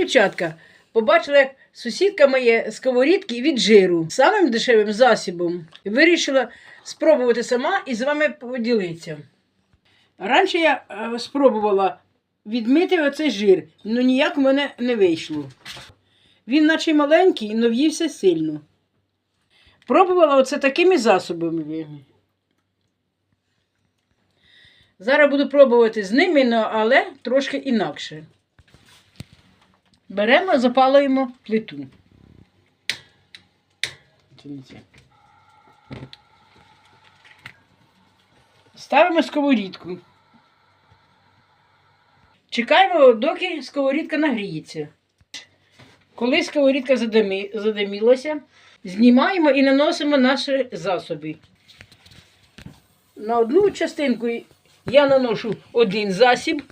дівчатка, побачила, як сусідка моє сковорідки від жиру самим дешевим засібом. Вирішила спробувати сама і з вами поділитися. Раніше я е, спробувала відмити оцей жир, але ніяк в мене не вийшло. Він наче маленький, але в'ївся сильно. Пробувала оце такими засобами. Зараз буду пробувати з ними, але трошки інакше. Беремо, запалюємо плиту. Ставимо сковорідку. Чекаємо, доки сковорідка нагріється. Коли сковорідка задимі, задимілася, знімаємо і наносимо наші засоби. На одну частинку я наношу один засіб,